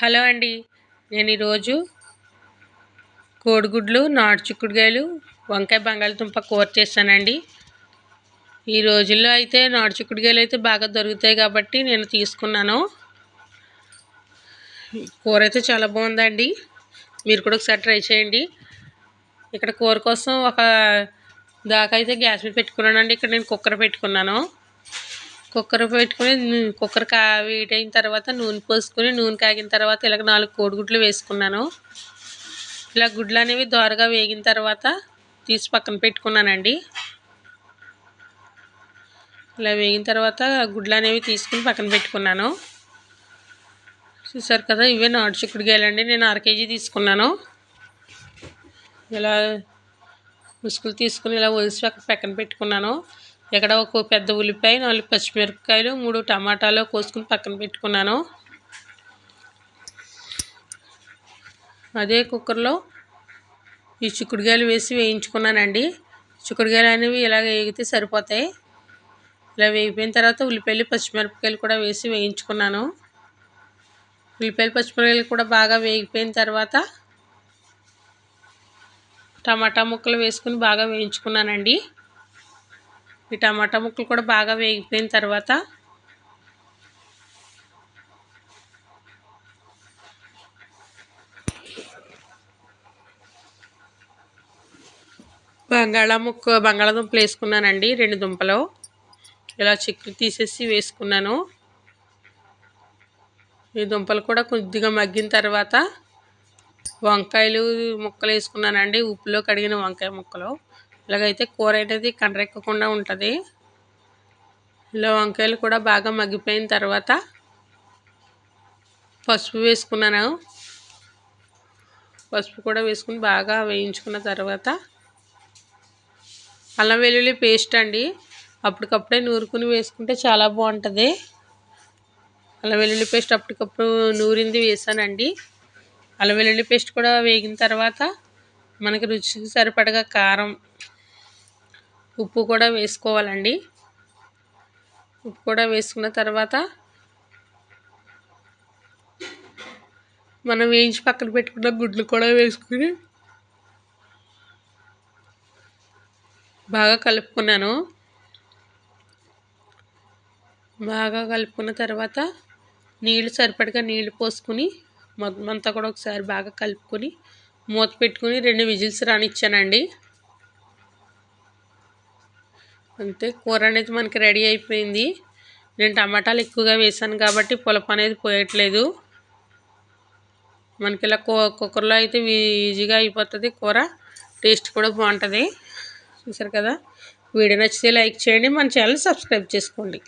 Hello అండి. నేను ఈరోజు కోడిగుడ్లు నాటు చిక్కుడుకాయలు వంకాయ బంగాళదుంప కూర చేశానండి. ఈ రోజుల్లో అయితే నాటు చిక్కుడుకాయలు అయితే బాగా దొరుకుతాయి కాబట్టి నేను తీసుకున్నాను. కూర అయితే చాలా బాగుందండి. మీరు కూడా ఒకసారి ట్రై చేయండి. ఇక్కడ కూర కోసం ఒక దాకా అయితే గ్యాస్ మీద పెట్టుకున్నానండి. ఇక్కడ నేను కుక్కర్ పెట్టుకున్నాను. కుక్కర్ పెట్టుకుని కుక్కర్ కా వేడైన తర్వాత నూనె పోసుకొని నూనె కాగిన తర్వాత ఇలాగ నాలుగు కోడిగుడ్లు వేసుకున్నాను. ఇలా గుడ్లు అనేవి దోరగా వేగిన తర్వాత తీసి పక్కన పెట్టుకున్నానండి. ఇలా వేగిన తర్వాత గుడ్లు అనేవి తీసుకుని పక్కన పెట్టుకున్నాను. చూసారు కదా ఇవే నాటు చిక్కుడుకాయలండి నేను అర కేజీ తీసుకున్నాను. ఇలా ముసుగులు తీసుకుని ఇలా ఒలిసి పక్కన పెట్టుకున్నాను. ఇక్కడ ఒక పెద్ద ఉల్లిపాయ నాలుగు పచ్చిమిరపకాయలు మూడు టమాటాలు కోసుకుని పక్కన పెట్టుకున్నాను. అదే కుక్కర్లో ఈ చిక్కుడుగాయలు వేసి వేయించుకున్నానండి. చిక్కుడుగాయలు అనేవి ఇలాగ వేగితే సరిపోతాయి. ఇలా వేగిపోయిన తర్వాత ఉల్లిపాయలు పచ్చిమిరపకాయలు కూడా వేసి వేయించుకున్నాను. ఉల్లిపాయలు పచ్చిమిరపకాయలు కూడా బాగా వేగిపోయిన తర్వాత టమాటా ముక్కలు వేసుకుని బాగా వేయించుకున్నానండి. ఈ టమాటా ముక్కలు కూడా బాగా వేగిపోయిన తర్వాత బంగాళా ముక్క బంగాళాదుంపలు వేసుకున్నానండి రెండు దుంపలు. ఇలా చిక్కులు తీసేసి వేసుకున్నాను. ఈ దుంపలు కూడా కొద్దిగా మగ్గిన తర్వాత వంకాయలు ముక్కలు వేసుకున్నానండి ఉప్పులో కడిగిన వంకాయ ముక్కలు. ఇలాగైతే కూర అనేది కండ్రెక్కకుండా ఉంటుంది. ఇలా వంకాయలు కూడా బాగా మగ్గిపోయిన తర్వాత పసుపు వేసుకున్నాను. పసుపు కూడా వేసుకుని బాగా వేయించుకున్న తర్వాత అల్లం వెల్లుల్లి పేస్ట్ అండి. అప్పటికప్పుడే నూరుకుని వేసుకుంటే చాలా బాగుంటుంది. అల్లం వెల్లుల్లి పేస్ట్ అప్పటికప్పుడు నూరింది వేసానండి. అల్లం వెల్లుల్లి పేస్ట్ కూడా వేగిన తర్వాత మనకి రుచికి సరిపడగా కారం ఉప్పు కూడా వేసుకోవాలండి. ఉప్పు కూడా వేసుకున్న తర్వాత మనం వేయించి పక్కన పెట్టుకున్న గుడ్లు కూడా వేసుకుని బాగా కలుపుకున్నాను. బాగా కలుపుకున్న తర్వాత నీళ్ళు సరిపడగా నీళ్ళు పోసుకుని మొత్తం అంతా కూడా ఒకసారి బాగా కలుపుకొని మూత పెట్టుకుని రెండు విజిల్స్ రానిచ్చానండి. అంతే. కూర అనేది మనకి రెడీ అయిపోయింది. నేను టమాటాలు ఎక్కువగా వేసాను కాబట్టి పులప అనేది పోయట్లేదు. మనకి ఇలా కుక్కర్లో అయితే ఈజీగా అయిపోతుంది కూర. టేస్ట్ కూడా బాగుంటుంది. చూసారు కదా? వీడియో నచ్చితే లైక్ చేయండి. మన ఛానల్ సబ్స్క్రైబ్ చేసుకోండి.